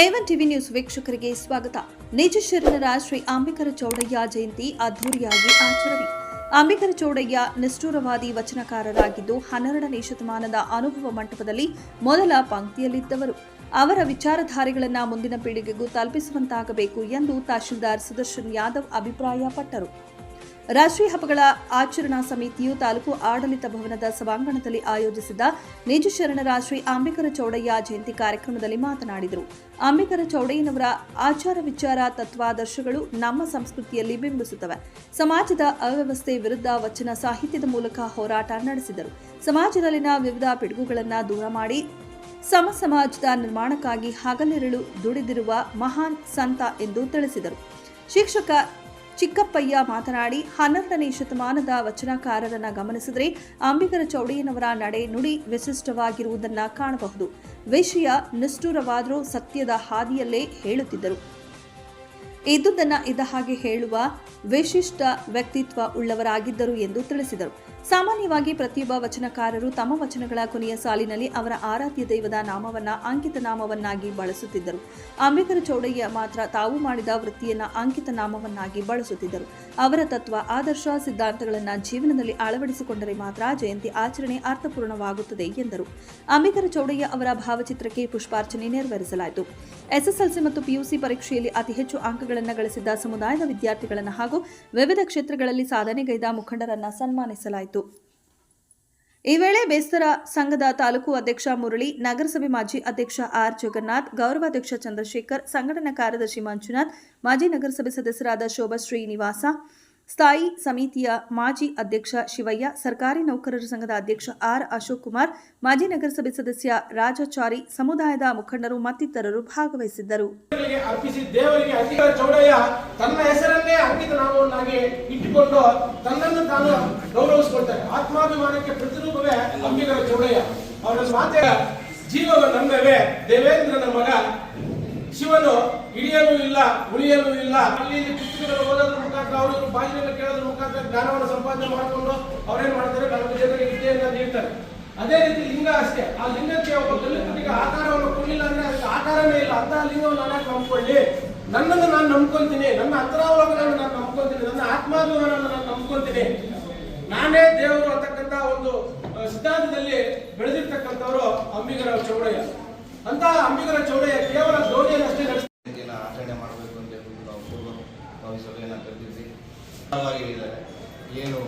A one TV news ವೀಕ್ಷಕರಿಗೆ ಸ್ವಾಗತ. ನಿಜ ಶರಣರ ಶ್ರೀ ಅಂಬಿಕರ ಚೌಡಯ್ಯ ಜಯಂತಿ ಅದ್ದೂರಿಯಾಗಿ ಆಚರಣೆ. ಅಂಬಿಕರ ಚೌಡಯ್ಯ ನಿಷ್ಠೂರವಾದಿ ವಚನಕಾರರಾಗಿದ್ದು ಹನ್ನೆರಡನೇ ಶತಮಾನದ ಅನುಭವ ಮಂಟಪದಲ್ಲಿ ಮೊದಲ ಪಂಕ್ತಿಯಲ್ಲಿದ್ದವರು. ಅವರ ವಿಚಾರಧಾರೆಗಳನ್ನು ಮುಂದಿನ ಪೀಳಿಗೆಗೂ ತಲುಪಿಸುವಂತಾಗಬೇಕು ಎಂದು ತಹಶೀಲ್ದಾರ್ ಸುದರ್ಶನ್ ಯಾದವ್ ಅಭಿಪ್ರಾಯಪಟ್ಟರು. ರಾಷ್ಟ್ರೀಯ ಹಬ್ಬಗಳ ಆಚರಣಾ ಸಮಿತಿಯು ತಾಲೂಕು ಆಡಳಿತ ಭವನದ ಸಭಾಂಗಣದಲ್ಲಿ ಆಯೋಜಿಸಿದ್ದ ನಿಜ ಶರಣರ ಶ್ರೀ ಅಂಬಿಕರ ಚೌಡಯ್ಯ ಜಯಂತಿ ಕಾರ್ಯಕ್ರಮದಲ್ಲಿ ಮಾತನಾಡಿದರು. ಅಂಬಿಕರ ಚೌಡಯ್ಯನವರ ಆಚಾರ ವಿಚಾರ ತತ್ವಾದರ್ಶಗಳು ನಮ್ಮ ಸಂಸ್ಕೃತಿಯಲ್ಲಿ ಬಿಂಬಿಸುತ್ತವೆ ಸಮಾಜದ ಅವ್ಯವಸ್ಥೆ ವಿರುದ್ಧ ವಚನ ಸಾಹಿತ್ಯದ ಮೂಲಕ ಹೋರಾಟ ನಡೆಸಿದರು. ಸಮಾಜದಲ್ಲಿನ ವಿವಿಧ ಪಿಡುಗುಗಳನ್ನು ದೂರ ಮಾಡಿ ಸಮ ಸಮಾಜದ ನಿರ್ಮಾಣಕ್ಕಾಗಿ ಹಗಲಿರುಳು ದುಡಿದಿರುವ ಮಹಾನ್ ಸಂತ ಎಂದು ತಿಳಿಸಿದರು. ಶಿಕ್ಷಕ ಚಿಕ್ಕಪ್ಪಯ್ಯ ಮಾತನಾಡಿ ಹನ್ನೆರಡನೇ ಶತಮಾನದ ವಚನಕಾರರನ್ನ ಗಮನಿಸಿದರೆ ಅಂಬಿಗರ ಚೌಡಯ್ಯನವರ ನಡೆ ನುಡಿ ವಿಶಿಷ್ಟವಾಗಿರುವುದನ್ನು ಕಾಣಬಹುದು. ವಿಷಯ ನಿಷ್ಠುರವಾದರೂ ಸತ್ಯದ ಹಾದಿಯಲ್ಲೇ ಹೇಳುತ್ತಿದ್ದರು. ಇದ್ದುದನ್ನ ಇದ್ದ ಹಾಗೆ ಹೇಳುವ ವಿಶಿಷ್ಟ ವ್ಯಕ್ತಿತ್ವ ಉಳ್ಳವರಾಗಿದ್ದರು ಎಂದು ತಿಳಿಸಿದರು. ಸಾಮಾನ್ಯವಾಗಿ ಪ್ರತಿಯೊಬ್ಬ ವಚನಕಾರರು ತಮ್ಮ ವಚನಗಳ ಕೊನೆಯ ಸಾಲಿನಲ್ಲಿ ಅವರ ಆರಾಧ್ಯ ದೈವದ ನಾಮವನ್ನ ಅಂಕಿತ ನಾಮವನ್ನಾಗಿ ಬಳಸುತ್ತಿದ್ದರು. ಅಂಬೇಕರ ಚೌಡಯ್ಯ ಮಾತ್ರ ತಾವು ಮಾಡಿದ ವೃತ್ತಿಯನ್ನ ಅಂಕಿತ ನಾಮವನ್ನಾಗಿ ಬಳಸುತ್ತಿದ್ದರು. ಅವರ ತತ್ವ, ಆದರ್ಶ ಸಿದ್ಧಾಂತಗಳನ್ನು ಜೀವನದಲ್ಲಿ ಅಳವಡಿಸಿಕೊಂಡರೆ ಮಾತ್ರ ಜಯಂತಿ ಆಚರಣೆ ಅರ್ಥಪೂರ್ಣವಾಗುತ್ತದೆ ಎಂದರು. ಅಂಬೇಕರ ಚೌಡಯ್ಯ ಅವರ ಭಾವಚಿತ್ರಕ್ಕೆ ಪುಷ್ಪಾರ್ಚನೆ ನೆರವೇರಿಸಲಾಯಿತು. ಎಸ್ಎಸ್ಎಲ್ಸಿ ಮತ್ತು ಪಿಯುಸಿ ಪರೀಕ್ಷೆಯಲ್ಲಿ ಅತಿ ಹೆಚ್ಚು ಅಂಕಗಳನ್ನು ಗಳಿಸಿದ್ದ ಸಮುದಾಯದ ವಿದ್ಯಾರ್ಥಿಗಳನ್ನು ಹಾಗೂ ವಿವಿಧ ಕ್ಷೇತ್ರಗಳಲ್ಲಿ ಸಾಧನೆಗೈದ ಮುಖಂಡರನ್ನ ಸನ್ಮಾನಿಸಲಾಯಿತು. ಈ ವೇಳೆ ಬೇಸ್ತರ ಸಂಘದ ತಾಲೂಕು ಅಧ್ಯಕ್ಷ ಮುರಳಿ, ನಗರಸಭೆ ಮಾಜಿ ಅಧ್ಯಕ್ಷ ಆರ್. ಜಗನ್ನಾಥ್, ಗೌರವಾಧ್ಯಕ್ಷ ಚಂದ್ರಶೇಖರ್, ಸಂಘಟನಾ ಕಾರ್ಯದರ್ಶಿ ಮಂಜುನಾಥ್, ಮಾಜಿ ನಗರಸಭೆ ಸದಸ್ಯರಾದ ಶೋಭಾ ಶ್ರೀನಿವಾಸ ಸ್ಥಾಯಿ ಸಮಿತಿಯ ಮಾಜಿ ಅಧ್ಯಕ್ಷ ಶಿವಯ್ಯ, ಸರ್ಕಾರಿ ನೌಕರರ ಸಂಘದ ಅಧ್ಯಕ್ಷ ಆರ್ ಅಶೋಕ್ ಕುಮಾರ್, ಮಾಜಿ ನಗರಸಭೆ ಸದಸ್ಯ ರಾಜಾಚಾರಿ, ಸಮುದಾಯದ ಮುಖಂಡರು ಮತ್ತಿತರರು ಭಾಗವಹಿಸಿದ್ದರು. ತನ್ನ ಹೆಸರನ್ನೇ ಅಂಕಿತ ನಾಮವನ್ನಾಗಿ ಇಟ್ಟುಕೊಂಡು ತನ್ನನ್ನು ತಾನು ಗೌರವಿಸಿಕೊಳ್ತಾರೆ. ಆತ್ಮಾಭಿಮಾನಕ್ಕೆ ಪ್ರತಿರೂಪವೇ ಅಂಬಿಗರ ಚೌಡಯ್ಯ. ಅವರ ಮಾತೆ ಜೀವವ ನಮ್ಮವೇ ದೇವೇಂದ್ರನ ಮಗ ಶಿವನು ಹಿಡಿಯಲು ಇಲ್ಲ ಉಳಿಯಲು ಇಲ್ಲ, ಅಲ್ಲಿ ಪುಸ್ತಕಗಳು ಓದೋದ್ರ ಮುಖಾಂತರ ಅವರು ಬಾಯಿನಲ್ಲಿ ಕೇಳೋದ್ರ ಮುಖಾಂತರ ಜ್ಞಾನವನ್ನು ಸಂಪಾದನೆ ಮಾಡಿಕೊಂಡು ಅವರೇನ್ ಮಾಡ್ತಾರೆ? ನಮ್ಮ ಜನರಿಗೆ ವಿದ್ಯೆಯನ್ನು ನೀಡ್ತಾರೆ. ಅದೇ ರೀತಿ ಲಿಂಗ ಅಷ್ಟೇ. ಆ ಲಿಂಗಕ್ಕೆ ಒಬ್ಬ ದಲಿತನಿಗೆ ಆಕಾರವನ್ನು ಕೊಡಲಿಲ್ಲ ಅಂದ್ರೆ ಅದಕ್ಕೆ ಆಕಾರನೇ ಇಲ್ಲ. ಅಂತ ಲಿಂಗವನ್ನು ನಾನು ನಂಬ್ಕೊಳ್ಳಿ. ನನ್ನನ್ನು ನಾನು ನಂಬ್ಕೊಂತೀನಿ. ನನ್ನ ಹತ್ರಾವಲೋಕನನ್ನು ನಾನು ನಂಬ್ಕೊಂತೀನಿ. ನನ್ನ ಆತ್ಮಾಭಿಮಾನವನ್ನು ನಾನು ನಂಬ್ಕೊಂತೀನಿ. ನಾನೇ ದೇವರು ಅಂತಕ್ಕಂಥ ಒಂದು ಸಿದ್ಧಾಂತದಲ್ಲಿ ಬೆಳೆದಿರ್ತಕ್ಕಂಥವರು ಅಂಬಿಗರ ಚೌಡಯ್ಯ. ಅಂತ ಅಂಬಿಗರ ಚೌಡಯ್ಯ ಕೇವಲ ನಡೆಸ ಏನು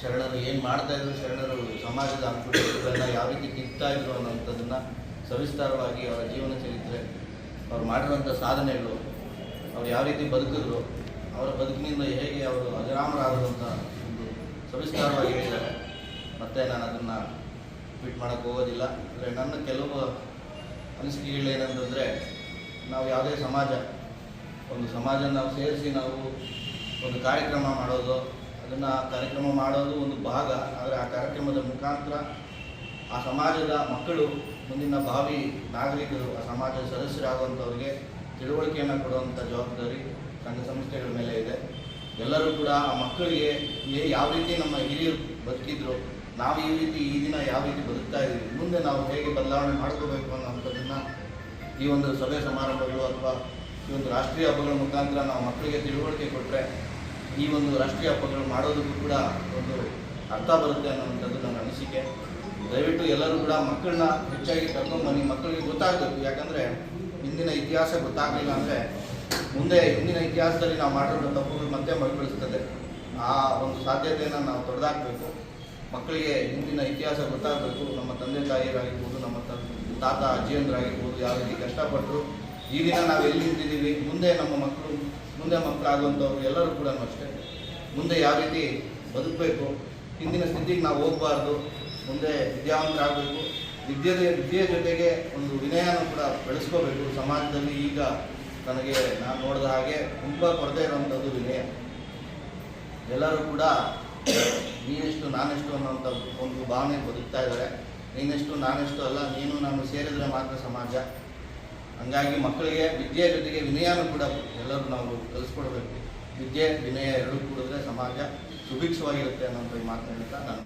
ಶರಣರು, ಏನು ಮಾಡ್ತಾ ಇದ್ರು ಶರಣರು ಸಮಾಜದ ಅಂಕುಡಗಳನ್ನು ಯಾವ ರೀತಿ ಇದ್ರು ಅನ್ನೋಂಥದ್ದನ್ನು ಸವಿಸ್ತಾರವಾಗಿ ಅವರ ಜೀವನ ಚರಿತ್ರೆ, ಅವ್ರು ಮಾಡಿರುವಂಥ ಸಾಧನೆಗಳು, ಅವ್ರು ಯಾವ ರೀತಿ ಬದುಕಿದ್ರು, ಅವರ ಬದುಕಿನಿಂದ ಹೇಗೆ ಅವರು ಅಜರಾಮರಾದರು ಅಂತ ಒಂದು ಸವಿಸ್ತಾರವಾಗಿ ಹೇಳಿದ್ದಾರೆ. ಮತ್ತೆ ನಾನು ಅದನ್ನು ಟ್ವೀಟ್ ಮಾಡೋಕ್ಕೆ ಹೋಗೋದಿಲ್ಲ. ಅಂದರೆ ನನ್ನ ಕೆಲವು ಅನಿಸಿಕೆಗಳೇನಂತಂದರೆ ನಾವು ಯಾವುದೇ ಸಮಾಜ, ಒಂದು ಸಮಾಜ ನಾವು ಸೇರಿಸಿ ನಾವು ಒಂದು ಕಾರ್ಯಕ್ರಮ ಮಾಡೋದು, ಅದನ್ನು ಕಾರ್ಯಕ್ರಮ ಮಾಡೋದು ಒಂದು ಭಾಗ. ಆದರೆ ಆ ಕಾರ್ಯಕ್ರಮದ ಮುಖಾಂತರ ಆ ಸಮಾಜದ ಮಕ್ಕಳು, ಮುಂದಿನ ಭಾವಿ ನಾಗರಿಕರು, ಆ ಸಮಾಜದ ಸದಸ್ಯರಾಗುವಂಥವ್ರಿಗೆ ತಿಳುವಳಿಕೆಯನ್ನು ಕೊಡುವಂಥ ಜವಾಬ್ದಾರಿ ಸಂಘ ಸಂಸ್ಥೆಗಳ ಮೇಲೆ ಇದೆ. ಎಲ್ಲರೂ ಕೂಡ ಆ ಮಕ್ಕಳಿಗೆ ಯಾವ ರೀತಿ ನಮ್ಮ ಹಿರಿಯರು ಬದುಕಿದ್ರು, ನಾವು ಈ ರೀತಿ ಈ ದಿನ ಯಾವ ರೀತಿ ಬದುಕ್ತಾ ಇದ್ದೀವಿ, ಮುಂದೆ ನಾವು ಹೇಗೆ ಬದಲಾವಣೆ ಮಾಡ್ಕೋಬೇಕು ಅನ್ನೋಂಥದ್ದನ್ನು ಈ ಒಂದು ಸಭೆ ಸಮಾರಂಭಗಳು ಅಥವಾ ಈ ಒಂದು ರಾಷ್ಟ್ರೀಯ ಹಬ್ಬಗಳ ಮುಖಾಂತರ ನಾವು ಮಕ್ಕಳಿಗೆ ತಿಳುವಳಿಕೆ ಕೊಟ್ಟರೆ ಈ ಒಂದು ರಾಷ್ಟ್ರೀಯ ಹಬ್ಬಗಳು ಮಾಡೋದಕ್ಕೂ ಕೂಡ ಒಂದು ಅರ್ಥ ಬರುತ್ತೆ ಅನ್ನೋವಂಥದ್ದು ನನ್ನ ಅನಿಸಿಕೆ. ದಯವಿಟ್ಟು ಎಲ್ಲರೂ ಕೂಡ ಮಕ್ಕಳನ್ನ ಹೆಚ್ಚಾಗಿ ಕರ್ಕೊಂಡ್ಬನ್ನಿ ಮಕ್ಕಳಿಗೆ ಗೊತ್ತಾಗಬೇಕು. ಯಾಕಂದರೆ ಹಿಂದಿನ ಇತಿಹಾಸ ಗೊತ್ತಾಗಲಿಲ್ಲ ಅಂದರೆ ಮುಂದೆ ಹಿಂದಿನ ಇತಿಹಾಸದಲ್ಲಿ ನಾವು ಮಾಡಿರೋ ತಪ್ಪುಗಳು ಮತ್ತೆ ಮರುಕಳಿಸ್ತದೆ. ಆ ಒಂದು ಸಾಧ್ಯತೆಯನ್ನು ನಾವು ತೊಡೆದಾಕಬೇಕು. ಮಕ್ಕಳಿಗೆ ಹಿಂದಿನ ಇತಿಹಾಸ ಗೊತ್ತಾಗಬೇಕು. ನಮ್ಮ ತಂದೆ ತಾಯಿಯರಾಗಿರ್ಬೋದು, ನಮ್ಮ ತಾತ, ಅಜ್ಜಿಯಂದ್ರಾಗಿರ್ಬೋದು, ಯಾವ ರೀತಿ ಕಷ್ಟಪಟ್ಟರು ಈ ದಿನ ನಾವು ಎಲ್ಲಿ ನಿಂತಿದ್ದೀವಿ ಮುಂದೆ ನಮ್ಮ ಮಕ್ಕಳು, ಮುಂದೆ ಮಕ್ಕಳಾಗುವಂಥವ್ರು ಎಲ್ಲರೂ ಕೂಡ ಅಷ್ಟೇ. ಮುಂದೆ ಯಾವ ರೀತಿ ಬದುಕಬೇಕು? ಹಿಂದಿನ ಸ್ಥಿತಿಗೆ ನಾವು ಹೋಗಬಾರ್ದು. ಮುಂದೆ ವಿದ್ಯಾವಂತರಾಗಬೇಕು. ವಿದ್ಯೆ ವಿದ್ಯೆಯ ಜೊತೆಗೆ ಒಂದು ವಿನಯನೂ ಕೂಡ ಬೆಳೆಸ್ಕೋಬೇಕು. ಸಮಾಜದಲ್ಲಿ ಈಗ ನನಗೆ, ನಾನು ನೋಡಿದ ಹಾಗೆ ತುಂಬ ಕೊರತೆ ಇರುವಂಥದ್ದು ವಿನಯ. ಎಲ್ಲರೂ ಕೂಡ ನೀನೆಷ್ಟು, ನಾನೆಷ್ಟು ಅನ್ನೋಂಥ ಒಂದು ಭಾವನೆ ಬದುಕ್ತಾ ಇದ್ದಾರೆ. ನೀನೆಷ್ಟು, ನಾನೆಷ್ಟು ಅಲ್ಲ, ನೀನು, ನಾನು ಸೇರಿದರೆ ಮಾತ್ರ ಸಮಾಜ. ಹಂಗಾಗಿ ಮಕ್ಕಳಿಗೆ ವಿದ್ಯೆ ಜೊತೆಗೆ ವಿನಯನೂ ಕೂಡ ಎಲ್ಲರೂ ನಾವು ಕಲಿಸ್ಕೊಡ್ಬೇಕು. ವಿದ್ಯೆ, ವಿನಯ ಎರಡೂ ಕೂಡಿದ್ರೆ ಸಮಾಜ ಸುಭಿಕ್ಷವಾಗಿರುತ್ತೆ ಅನ್ನೋಂಥ ಮಾತು ಹೇಳ್ತಾ ನಾನು